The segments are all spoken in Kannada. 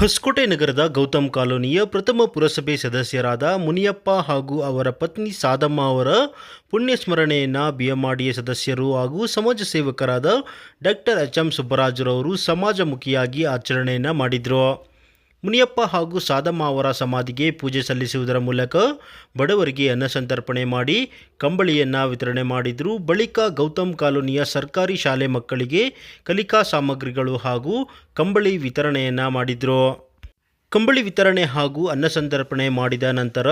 ಹೊಸಕೋಟೆ ನಗರದ ಗೌತಮ್ ಕಾಲೋನಿಯ ಪ್ರಥಮ ಪುರಸಭೆ ಸದಸ್ಯರಾದ ಮುನಿಯಪ್ಪ ಹಾಗೂ ಅವರ ಪತ್ನಿ ಸಾದಮ್ಮ ಅವರ ಪುಣ್ಯಸ್ಮರಣೆಯನ್ನು ಬಿಎಂಆರ್ಡಿಎ ಸದಸ್ಯರು ಹಾಗೂ ಸಮಾಜ ಸೇವಕರಾದ ಡಾಕ್ಟರ್ ಎಚ್ ಎಂ ಸುಬ್ಬರಾಜರವರು ಸಮಾಜಮುಖಿಯಾಗಿ ಆಚರಣೆಯನ್ನು ಮಾಡಿದರು. ಮುನಿಯಪ್ಪ ಹಾಗೂ ಸಾದಮ್ಮ ಅವರ ಸಮಾಧಿಗೆ ಪೂಜೆ ಸಲ್ಲಿಸುವುದರ ಮೂಲಕ ಬಡವರಿಗೆ ಅನ್ನ ಸಂತರ್ಪಣೆ ಮಾಡಿ ಕಂಬಳಿಯನ್ನು ವಿತರಣೆ ಮಾಡಿದರು. ಬಳಿಕ ಗೌತಮ್ ಕಾಲೋನಿಯ ಸರ್ಕಾರಿ ಶಾಲೆ ಮಕ್ಕಳಿಗೆ ಕಲಿಕಾ ಸಾಮಗ್ರಿಗಳು ಹಾಗೂ ಕಂಬಳಿ ವಿತರಣೆಯನ್ನು ಮಾಡಿದರು. ಕಂಬಳಿ ವಿತರಣೆ ಹಾಗೂ ಅನ್ನ ಸಂತರ್ಪಣೆ ಮಾಡಿದ ನಂತರ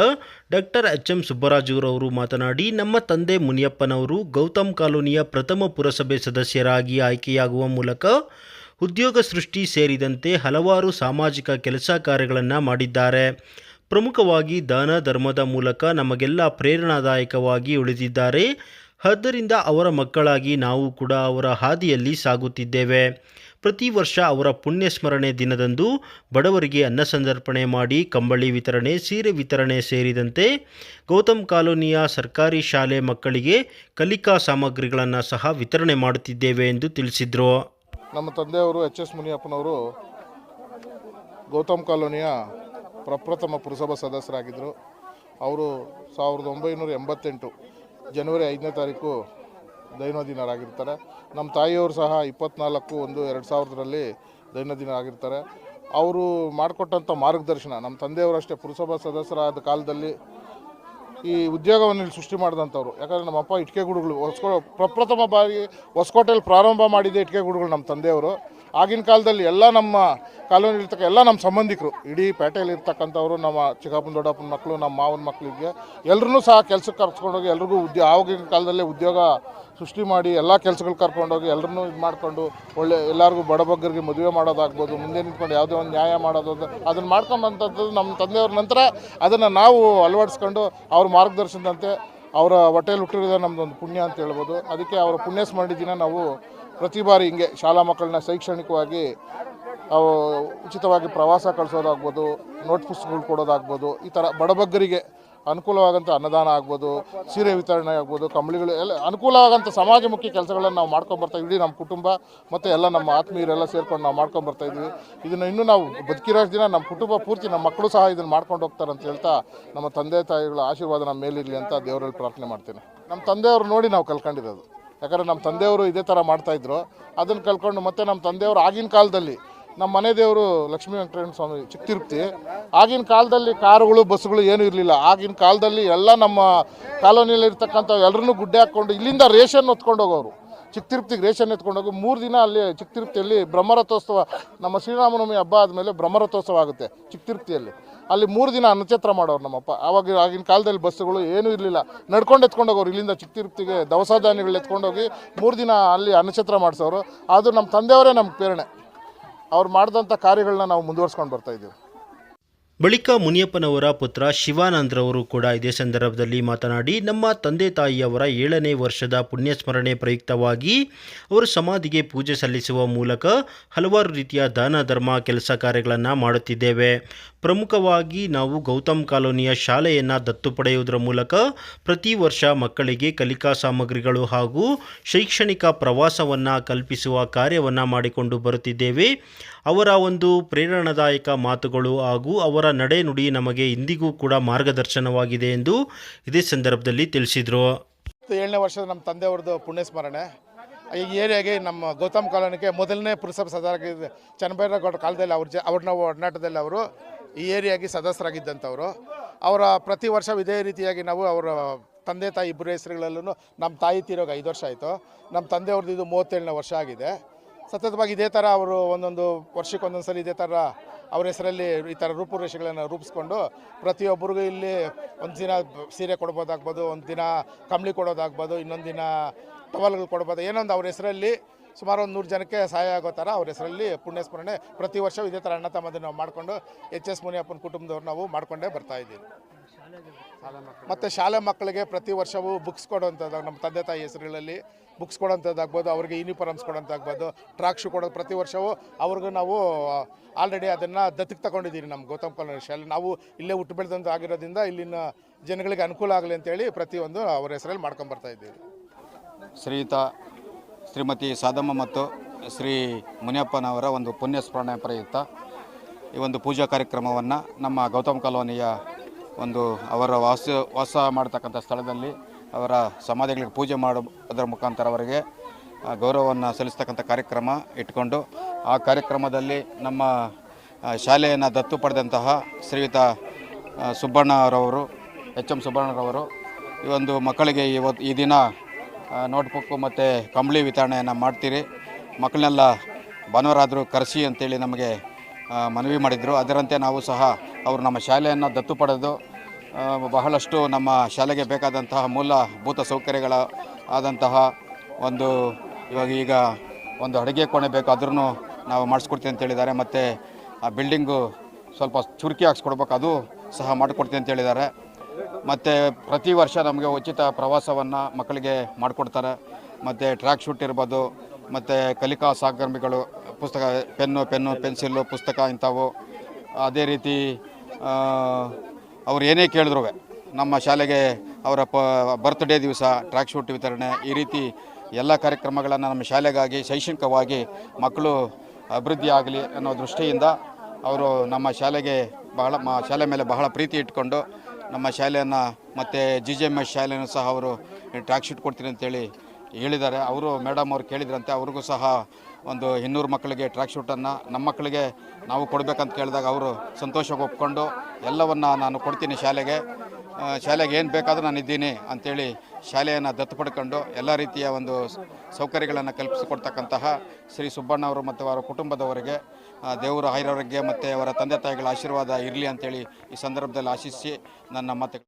ಡಾಕ್ಟರ್ ಎಚ್ ಎಂ ಸುಬ್ಬರಾಜುರವರು ಮಾತನಾಡಿ, ನಮ್ಮ ತಂದೆ ಮುನಿಯಪ್ಪನವರು ಗೌತಮ್ ಕಾಲೋನಿಯ ಪ್ರಥಮ ಪುರಸಭೆ ಸದಸ್ಯರಾಗಿ ಆಯ್ಕೆಯಾಗುವ ಮೂಲಕ ಉದ್ಯೋಗ ಸೃಷ್ಟಿ ಸೇರಿದಂತೆ ಹಲವಾರು ಸಾಮಾಜಿಕ ಕೆಲಸ ಕಾರ್ಯಗಳನ್ನು ಮಾಡಿದ್ದಾರೆ. ಪ್ರಮುಖವಾಗಿ ದಾನ ಧರ್ಮದ ಮೂಲಕ ನಮಗೆಲ್ಲ ಪ್ರೇರಣಾದಾಯಕವಾಗಿ ಉಳಿದಿದ್ದಾರೆ. ಆದ್ದರಿಂದ ಅವರ ಮಕ್ಕಳಾಗಿ ನಾವು ಕೂಡ ಅವರ ಹಾದಿಯಲ್ಲಿ ಸಾಗುತ್ತಿದ್ದೇವೆ. ಪ್ರತಿ ವರ್ಷ ಅವರ ಪುಣ್ಯಸ್ಮರಣೆ ದಿನದಂದು ಬಡವರಿಗೆ ಅನ್ನ ಸಂತರ್ಪಣೆ ಮಾಡಿ ಕಂಬಳಿ ವಿತರಣೆ, ಸೀರೆ ವಿತರಣೆ ಸೇರಿದಂತೆ ಗೌತಮ್ ಕಾಲೋನಿಯ ಸರ್ಕಾರಿ ಶಾಲೆ ಮಕ್ಕಳಿಗೆ ಕಲಿಕಾ ಸಾಮಗ್ರಿಗಳನ್ನು ಸಹ ವಿತರಣೆ ಮಾಡುತ್ತಿದ್ದೇವೆ ಎಂದು ತಿಳಿಸಿದರು. ನಮ್ಮ ತಂದೆಯವರು ಎಚ್ ಎಸ್ ಮುನಿಯಪ್ಪನವರು ಗೌತಮ್ ಕಾಲೋನಿಯ ಪ್ರಪ್ರಥಮ ಪುರಸಭಾ ಸದಸ್ಯರಾಗಿದ್ದರು. ಅವರು ಸಾವಿರದ ಒಂಬೈನೂರ ಎಂಬತ್ತೆಂಟು ಜನವರಿ ಐದನೇ ತಾರೀಕು ದೈನಂದಿನರಾಗಿರ್ತಾರೆ. ನಮ್ಮ ತಾಯಿಯವರು ಸಹ ಇಪ್ಪತ್ನಾಲ್ಕು ಒಂದು ಎರಡು ಸಾವಿರದರಲ್ಲಿ ದೈನಂದಿನರಾಗಿರ್ತಾರೆ. ಅವರು ಮಾಡಿಕೊಟ್ಟಂಥ ಮಾರ್ಗದರ್ಶನ ನಮ್ಮ ತಂದೆಯವರಷ್ಟೇ ಪುರಸಭಾ ಸದಸ್ಯರಾದ ಕಾಲದಲ್ಲಿ ಈ ಉದ್ಯೋಗವನ್ನು ಇಲ್ಲಿ ಸೃಷ್ಟಿ ಮಾಡಿದಂಥವ್ರು. ಯಾಕಂದರೆ ನಮ್ಮ ಅಪ್ಪ ಇಟ್ಟಿಗೆ ಗುಡುಗಳು ಹೊಸ್ಕೋ ಪ್ರಪ್ರಥಮ ಬಾರಿ ಹೊಸ್ಕೋಟೆಯಲ್ಲಿ ಪ್ರಾರಂಭ ಮಾಡಿದ್ದೆ ಇಟ್ಟಿಗೆ ಗುಡುಗಳು ನಮ್ಮ ತಂದೆಯವರು. ಆಗಿನ ಕಾಲದಲ್ಲಿ ಎಲ್ಲ ನಮ್ಮ ಕಾಲೋನಿ ಇರ್ತಕ್ಕ ಎಲ್ಲ ನಮ್ಮ ಸಂಬಂಧಿಕರು, ಇಡೀ ಇರ್ತಕ್ಕಂಥವ್ರು, ನಮ್ಮ ಚಿಕ್ಕಪ್ಪನ, ದೊಡ್ಡಪ್ಪನ ಮಕ್ಕಳು, ನಮ್ಮ ಮಾವನ ಮಕ್ಕಳಿಗೆ ಎಲ್ಲರೂ ಸಹ ಕೆಲಸಕ್ಕೆ ಕರ್ಸ್ಕೊಂಡೋಗಿ ಎಲ್ರಿಗೂ ಉದ್ಯೋಗ ಆವಾಗಿನ ಕಾಲದಲ್ಲೇ ಉದ್ಯೋಗ ಸೃಷ್ಟಿ ಮಾಡಿ ಎಲ್ಲ ಕೆಲಸಗಳು ಕರ್ಕೊಂಡೋಗಿ ಎಲ್ಲರನ್ನೂ ಇದು ಮಾಡಿಕೊಂಡು ಒಳ್ಳೆ ಎಲ್ಲರಿಗೂ ಬಡಬಗ್ಗರಿಗೆ ಮದುವೆ ಮಾಡೋದಾಗ್ಬೋದು, ಮುಂದೆ ನಿಂತ್ಕೊಂಡು ಯಾವುದೇ ಒಂದು ನ್ಯಾಯ ಮಾಡೋದು ಅಂತ ಅದನ್ನು ಮಾಡ್ಕೊಂಡಂಥದ್ದು ನಮ್ಮ ತಂದೆಯವ್ರ ನಂತರ ಅದನ್ನು ನಾವು ಅಳವಡಿಸ್ಕೊಂಡು ಅವ್ರ ಮಾರ್ಗದರ್ಶನದಂತೆ ಅವರ ಹೊಟ್ಟೆಯಲ್ಲಿ ಹುಟ್ಟಿರೋದೇ ನಮ್ಮದೊಂದು ಪುಣ್ಯ ಅಂತ ಹೇಳ್ಬೋದು. ಅದಕ್ಕೆ ಅವರ ಪುಣ್ಯ ಸ್ಮರಣೆ ದಿನ ನಾವು ಪ್ರತಿ ಬಾರಿ ಹಿಂಗೆ ಶಾಲಾ ಮಕ್ಕಳನ್ನ ಶೈಕ್ಷಣಿಕವಾಗಿ ಅವು ಉಚಿತವಾಗಿ ಪ್ರವಾಸ ಕಳಿಸೋದಾಗ್ಬೋದು ನೋಟ್ ಪುಸ್ತಕಗಳು ಕೊಡೋದಾಗ್ಬೋದು, ಈ ಥರ ಬಡಬಗ್ಗರಿಗೆ ಅನುಕೂಲವಾಗಂಥ ಅನ್ನದಾನ ಆಗ್ಬೋದು, ಸೀರೆ ವಿತರಣೆ ಆಗ್ಬೋದು, ಕಂಬಳಿಗಳು ಎಲ್ಲ ಅನುಕೂಲವಾಗಂಥ ಸಮಾಜಮುಖಿ ಕೆಲಸಗಳನ್ನು ನಾವು ಮಾಡ್ಕೊಂಬರ್ತಾ ಇಡೀ ನಮ್ಮ ಕುಟುಂಬ ಮತ್ತು ಎಲ್ಲ ನಮ್ಮ ಆತ್ಮೀಯರೆಲ್ಲ ಸೇರ್ಕೊಂಡು ನಾವು ಮಾಡ್ಕೊಂಬರ್ತಾ ಇದ್ವಿ ಇದನ್ನು ಇನ್ನೂ ನಾವು ಬದುಕಿರೋ ದಿನ ನಮ್ಮ ಕುಟುಂಬ ಪೂರ್ತಿ ನಮ್ಮ ಮಕ್ಕಳು ಸಹ ಇದನ್ನು ಮಾಡ್ಕೊಂಡು ಹೋಗ್ತಾರೆ ಅಂತ ಹೇಳ್ತಾ ನಮ್ಮ ತಂದೆ ತಾಯಿಗಳ ಆಶೀರ್ವಾದ ನಮ್ಮ ಮೇಲಿರಲಿ ಅಂತ ದೇವರಲ್ಲಿ ಪ್ರಾರ್ಥನೆ ಮಾಡ್ತೀನಿ. ನಮ್ಮ ತಂದೆಯವರು ನೋಡಿ ನಾವು ಕಲ್ಕೊಂಡಿರೋದು ಯಾಕಂದರೆ ನಮ್ಮ ತಂದೆಯವರು ಇದೇ ಥರ ಮಾಡ್ತಾಯಿದ್ರು ಅದನ್ನು ಕಲ್ಕೊಂಡು ಮತ್ತು ನಮ್ಮ ತಂದೆಯವರು ಆಗಿನ ಕಾಲದಲ್ಲಿ ನಮ್ಮ ಮನೆ ದೇವರು ಲಕ್ಷ್ಮೀ ವೆಂಕಟರಮಣ ಸ್ವಾಮಿ ಚಿಕ್ಕ ತಿರುಪತಿ ಆಗಿನ ಕಾಲದಲ್ಲಿ ಕಾರುಗಳು, ಬಸ್ಸುಗಳು ಏನೂ ಇರಲಿಲ್ಲ. ಆಗಿನ ಕಾಲದಲ್ಲಿ ಎಲ್ಲ ನಮ್ಮ ಕಾಲೋನಿಯಲ್ಲಿ ಇರ್ತಕ್ಕಂಥ ಎಲ್ಲರನ್ನೂ ಗುಡ್ಡೆ ಹಾಕ್ಕೊಂಡು ಇಲ್ಲಿಂದ ರೇಷನ್ ಹೊತ್ಕೊಂಡು ಹೋಗೋರು. ಚಿಕ್ಕ ತಿರುಪತಿಗೆ ರೇಷನ್ ಎತ್ಕೊಂಡೋಗಿ ಮೂರು ದಿನ ಅಲ್ಲಿ ಚಿಕ್ಕ ತಿರುಪತಿಯಲ್ಲಿ ಬ್ರಹ್ಮರಥೋತ್ಸವ, ನಮ್ಮ ಶ್ರೀರಾಮನವಮಿ ಹಬ್ಬ ಆದಮೇಲೆ ಬ್ರಹ್ಮರಥೋತ್ಸವ ಆಗುತ್ತೆ ಚಿಕ್ಕ ತಿರುಪತಿಯಲ್ಲಿ ಅಲ್ಲಿ ಮೂರು ದಿನ ಅನ್ನಚತ್ರ ಮಾಡೋರು ನಮ್ಮಪ್ಪ. ಆವಾಗ ಆಗಿನ ಕಾಲದಲ್ಲಿ ಬಸ್ಸುಗಳು ಏನೂ ಇರಲಿಲ್ಲ. ನಡ್ಕೊಂಡು ಎತ್ಕೊಂಡು ಹೋಗೋರು. ಇಲ್ಲಿಂದ ಚಿಕ್ಕ ತಿರುಪತಿಗೆ ದವಸ ಧಾನ್ಯಗಳು ಎತ್ಕೊಂಡೋಗಿ ಮೂರು ದಿನ ಅಲ್ಲಿ ಅನ್ನಚತ್ರ ಮಾಡಿಸೋರು. ಅದು ನಮ್ಮ ತಂದೆಯವರೇ ನಮ್ಗೆ ಪ್ರೇರಣೆ. ಅವ್ರು ಮಾಡಿದಂಥ ಕಾರ್ಯಗಳನ್ನ ನಾವು ಮುಂದುವರ್ಸ್ಕೊಂಡು ಬರ್ತಾ ಇದ್ದೀವಿ. ಬಳಿಕ ಮುನಿಯಪ್ಪನವರ ಪುತ್ರ ಶಿವಾನಂದ್ರವರು ಕೂಡ ಇದೇ ಸಂದರ್ಭದಲ್ಲಿ ಮಾತನಾಡಿ, ನಮ್ಮ ತಂದೆ ತಾಯಿಯವರ ಏಳನೇ ವರ್ಷದ ಪುಣ್ಯಸ್ಮರಣೆ ಪ್ರಯುಕ್ತವಾಗಿ ಅವರು ಸಮಾಧಿಗೆ ಪೂಜೆ ಸಲ್ಲಿಸುವ ಮೂಲಕ ಹಲವಾರು ರೀತಿಯ ದಾನ, ಧರ್ಮ ಕೆಲಸ ಕಾರ್ಯಗಳನ್ನು ಮಾಡುತ್ತಿದ್ದೇವೆ. ಪ್ರಮುಖವಾಗಿ ನಾವು ಗೌತಮ್ ಕಾಲೋನಿಯ ಶಾಲೆಯನ್ನು ದತ್ತು ಪಡೆಯುವುದರ ಮೂಲಕ ಪ್ರತಿ ವರ್ಷ ಮಕ್ಕಳಿಗೆ ಕಲಿಕಾ ಸಾಮಗ್ರಿಗಳು ಹಾಗೂ ಶೈಕ್ಷಣಿಕ ಪ್ರವಾಸವನ್ನು ಕಲ್ಪಿಸುವ ಕಾರ್ಯವನ್ನು ಮಾಡಿಕೊಂಡು ಬರುತ್ತಿದ್ದೇವೆ. ಅವರ ಒಂದು ಪ್ರೇರಣಾದಾಯಕ ಮಾತುಗಳು ಹಾಗೂ ಅವರ ನಡೆನುಡಿ ನಮಗೆ ಇಂದಿಗೂ ಕೂಡ ಮಾರ್ಗದರ್ಶನವಾಗಿದೆ ಎಂದು ಇದೇ ಸಂದರ್ಭದಲ್ಲಿ ತಿಳಿಸಿದರು. ಏಳನೇ ವರ್ಷದ ನಮ್ಮ ತಂದೆಯವ್ರದ್ದು ಪುಣ್ಯ ಸ್ಮರಣೆ ಈ ಏರಿಯಾಗೆ ನಮ್ಮ ಗೌತಮ್ ಕಾಲೋನಿಗೆ ಮೊದಲನೇ ಪುರಸಭೆ ಸದಸ್ಯರಾಗಿದ್ದ ಚನ್ನಬೈರೇಗೌಡ ಕಾಲದಲ್ಲಿ ಅವ್ರ ಜ ಅವ್ರನ್ನ ಒಡನಾಟದಲ್ಲಿ ಅವರು ಈ ಏರಿಯಾಗೆ ಸದಸ್ಯರಾಗಿದ್ದಂಥವ್ರು. ಅವರ ಪ್ರತಿ ವರ್ಷ ಇದೇ ರೀತಿಯಾಗಿ ನಾವು ಅವರ ತಂದೆ ತಾಯಿ ಇಬ್ಬರು ಹೆಸರುಗಳಲ್ಲೂ ನಮ್ಮ ತಾಯಿ ತೀರೋಗ ಐದು ವರ್ಷ ಆಯಿತು. ನಮ್ಮ ತಂದೆಯವ್ರದ್ದು ಇದು ಮೂವತ್ತೇಳನೇ ವರ್ಷ ಆಗಿದೆ. ಸತತವಾಗಿ ಇದೇ ಥರ ಅವರು ಒಂದೊಂದು ವರ್ಷಕ್ಕೆ ಒಂದೊಂದು ಸಲ ಇದೇ ಥರ ಅವ್ರ ಹೆಸರಲ್ಲಿ ಈ ಥರ ರೂಪುರೇಷೆಗಳನ್ನು ರೂಪಿಸ್ಕೊಂಡು ಪ್ರತಿಯೊಬ್ಬರಿಗೂ ಇಲ್ಲಿ ಒಂದು ದಿನ ಸೀರೆ ಕೊಡ್ಬೋದಾಗ್ಬೋದು, ಒಂದು ದಿನ ಕಂಬಳಿ ಕೊಡೋದಾಗ್ಬೋದು, ಇನ್ನೊಂದು ದಿನ ಟವಲ್ಗಳು ಕೊಡ್ಬೋದು, ಏನೊಂದು ಅವ್ರ ಹೆಸರಲ್ಲಿ ಸುಮಾರು ಒಂದು ನೂರು ಜನಕ್ಕೆ ಸಹಾಯ ಆಗೋ ಥರ ಅವ್ರ ಹೆಸರಲ್ಲಿ ಪುಣ್ಯಸ್ಮರಣೆ ಪ್ರತಿ ವರ್ಷ ಇದೇ ಥರ ಅಣ್ಣ ತಮ್ಮದನ್ನು ನಾವು ಮಾಡಿಕೊಂಡು ಎಚ್ ಎಸ್ ಮುನಿಯಪ್ಪನ ಕುಟುಂಬದವ್ರು ನಾವು ಮಾಡಿಕೊಂಡೇ ಬರ್ತಾ ಇದ್ದೀವಿ. ಮತ್ತು ಶಾಲೆ ಮಕ್ಕಳಿಗೆ ಪ್ರತಿ ವರ್ಷವೂ ಬುಕ್ಸ್ ಕೊಡುವಂಥದ್ದು ನಮ್ಮ ತಂದೆ ತಾಯಿ ಹೆಸರುಗಳಲ್ಲಿ ಬುಕ್ಸ್ ಕೊಡೋಂಥದ್ದಾಗ್ಬೋದು ಅವ್ರಿಗೆ ಯೂನಿಫಾರ್ಮ್ಸ್ ಕೊಡೋಂಥಾಗ್ಬೋದು ಟ್ರಾಕ್ ಶೂ ಕೊಡೋದು ಪ್ರತಿ ವರ್ಷವೂ ಅವ್ರಿಗೂ ನಾವು ಆಲ್ರೆಡಿ ಅದನ್ನು ದತ್ತಕ್ಕೆ ತಗೊಂಡಿದ್ದೀವಿ ನಮ್ಮ ಗೌತಮ್ ಕಾಲೋನಿ ಶಾಲೆ. ನಾವು ಇಲ್ಲೇ ಹುಟ್ಟು ಬೆಳೆದಂತ ಆಗಿರೋದ್ರಿಂದ ಇಲ್ಲಿನ ಜನಗಳಿಗೆ ಅನುಕೂಲ ಆಗಲಿ ಅಂತೇಳಿ ಪ್ರತಿಯೊಂದು ಅವ್ರ ಹೆಸರಲ್ಲಿ ಮಾಡ್ಕೊಂಬರ್ತಾ ಇದ್ದೀವಿ. ಶ್ರೀಯುತ, ಶ್ರೀಮತಿ ಸಾದಮ್ಮ ಮತ್ತು ಶ್ರೀ ಮುನಿಯಪ್ಪನವರ ಒಂದು ಪುಣ್ಯ ಸ್ಮರಣೆ ಪ್ರಯುಕ್ತ ಈ ಒಂದು ಪೂಜಾ ಕಾರ್ಯಕ್ರಮವನ್ನು ನಮ್ಮ ಗೌತಮ್ ಕಾಲೋನಿಯ ಒಂದು ಅವರ ವಾಸ ವಾಸ ಮಾಡ್ತಕ್ಕಂಥ ಸ್ಥಳದಲ್ಲಿ ಅವರ ಸಮಾಧಿಗಳಿಗೆ ಪೂಜೆ ಮಾಡೋದರ ಮುಖಾಂತರ ಅವರಿಗೆ ಗೌರವವನ್ನು ಸಲ್ಲಿಸ್ತಕ್ಕಂಥ ಕಾರ್ಯಕ್ರಮ ಇಟ್ಕೊಂಡು, ಆ ಕಾರ್ಯಕ್ರಮದಲ್ಲಿ ನಮ್ಮ ಶಾಲೆಯನ್ನು ದತ್ತು ಪಡೆದಂತಹ ಶ್ರೀಯುತ ಸುಬ್ಬಣ್ಣರವರು, ಎಚ್ ಎಂ ಸುಬ್ಬಣ್ಣರವರು, ಈ ಒಂದು ಮಕ್ಕಳಿಗೆ ಇವತ್ತು ಈ ದಿನ ನೋಟ್ಬುಕ್ಕು ಮತ್ತು ಕಂಬಳಿ ವಿತರಣೆಯನ್ನು ಮಾಡ್ತೀರಿ. ಮಕ್ಕಳನ್ನೆಲ್ಲ ಭಾನುವಾರಾದರೂ ಕರೆಸಿ ಅಂತೇಳಿ ನಮಗೆ ಮನವಿ ಮಾಡಿದರು. ಅದರಂತೆ ನಾವು ಸಹ ಅವರು ನಮ್ಮ ಶಾಲೆಯನ್ನು ದತ್ತು ಪಡೆದು ಬಹಳಷ್ಟು ನಮ್ಮ ಶಾಲೆಗೆ ಬೇಕಾದಂತಹ ಮೂಲಭೂತ ಸೌಕರ್ಯಗಳ ಆದಂತಹ ಒಂದು ಇವಾಗ ಈಗ ಒಂದು ಅಡುಗೆ ಕೋಣೆ ಬೇಕಾದ್ರೂ ನಾವು ಮಾಡಿಸ್ಕೊಡ್ತೀವಿ ಅಂತ ಹೇಳಿದ್ದಾರೆ. ಮತ್ತು ಆ ಬಿಲ್ಡಿಂಗು ಸ್ವಲ್ಪ ಚುರುಕಿ ಹಾಕ್ಸ್ಕೊಡ್ಬೇಕು, ಅದು ಸಹ ಮಾಡಿಕೊಡ್ತೀವಿ ಅಂತ ಹೇಳಿದ್ದಾರೆ. ಮತ್ತು ಪ್ರತಿ ವರ್ಷ ನಮಗೆ ಉಚಿತ ಪ್ರವಾಸವನ್ನು ಮಕ್ಕಳಿಗೆ ಮಾಡಿಕೊಡ್ತಾರೆ. ಮತ್ತು ಟ್ರ್ಯಾಕ್ ಶೂಟ್ ಇರ್ಬೋದು, ಮತ್ತು ಕಲಿಕಾ ಸಹಕರ್ಮಿಗಳು ಪುಸ್ತಕ, ಪೆನ್ನು ಪೆನ್ನು ಪೆನ್ಸಿಲ್ಲು ಪುಸ್ತಕ ಇಂಥವು ಅದೇ ರೀತಿ ಅವ್ರು ಏನೇ ಕೇಳಿದ್ರು ನಮ್ಮ ಶಾಲೆಗೆ ಅವರ ಪ ಬರ್ತ್ಡೇ ದಿವಸ ಟ್ರ್ಯಾಕ್ ಶೂಟ್ ವಿತರಣೆ, ಈ ರೀತಿ ಎಲ್ಲ ಕಾರ್ಯಕ್ರಮಗಳನ್ನು ನಮ್ಮ ಶಾಲೆಗಾಗಿ ಶೈಕ್ಷಣಿಕವಾಗಿ ಮಕ್ಕಳು ಅಭಿವೃದ್ಧಿ ಆಗಲಿ ಅನ್ನೋ ದೃಷ್ಟಿಯಿಂದ ಅವರು ನಮ್ಮ ಶಾಲೆಗೆ ಬಹಳ, ಮ, ಶಾಲೆ ಮೇಲೆ ಬಹಳ ಪ್ರೀತಿ ಇಟ್ಕೊಂಡು ನಮ್ಮ ಶಾಲೆಯನ್ನು ಮತ್ತು ಜಿ ಜಿ ಎಂ ಎಸ್ ಶಾಲೆಯನ್ನು ಸಹ ಅವರು ಟ್ರ್ಯಾಕ್ ಶೂಟ್ ಕೊಡ್ತೀನಿ ಅಂತೇಳಿ ಹೇಳಿದ್ದಾರೆ. ಅವರು ಮೇಡಮ್ ಅವ್ರು ಕೇಳಿದ್ರಂತೆ, ಅವ್ರಿಗೂ ಸಹ ಒಂದು ಇನ್ನೂರು ಮಕ್ಕಳಿಗೆ ಟ್ರ್ಯಾಕ್ ಶೂಟನ್ನು ನಮ್ಮ ಮಕ್ಕಳಿಗೆ ನಾವು ಕೊಡಬೇಕಂತ ಕೇಳಿದಾಗ ಅವರು ಸಂತೋಷಕ್ಕೆ ಒಪ್ಕೊಂಡು ಎಲ್ಲವನ್ನು ನಾನು ಕೊಡ್ತೀನಿ ಶಾಲೆಗೆ. ಶಾಲೆಗೆ ಏನು ಬೇಕಾದರೂ ನಾನು ಇದ್ದೀನಿ ಅಂಥೇಳಿ ಶಾಲೆಯನ್ನು ದತ್ತು ಪಡ್ಕೊಂಡು ಎಲ್ಲ ರೀತಿಯ ಒಂದು ಸೌಕರ್ಯಗಳನ್ನು ಕಲ್ಪಿಸಿಕೊಡ್ತಕ್ಕಂತಹ ಶ್ರೀ ಸುಬ್ಬಣ್ಣವರು ಮತ್ತು ಅವರ ಕುಟುಂಬದವರಿಗೆ ದೇವರ ಆಯುರಾರೋಗ್ಯ ಮತ್ತು ಅವರ ತಂದೆ ತಾಯಿಗಳ ಆಶೀರ್ವಾದ ಇರಲಿ ಅಂಥೇಳಿ ಈ ಸಂದರ್ಭದಲ್ಲಿ ಆಶಿಸಿ ನನ್ನ ಮಾತು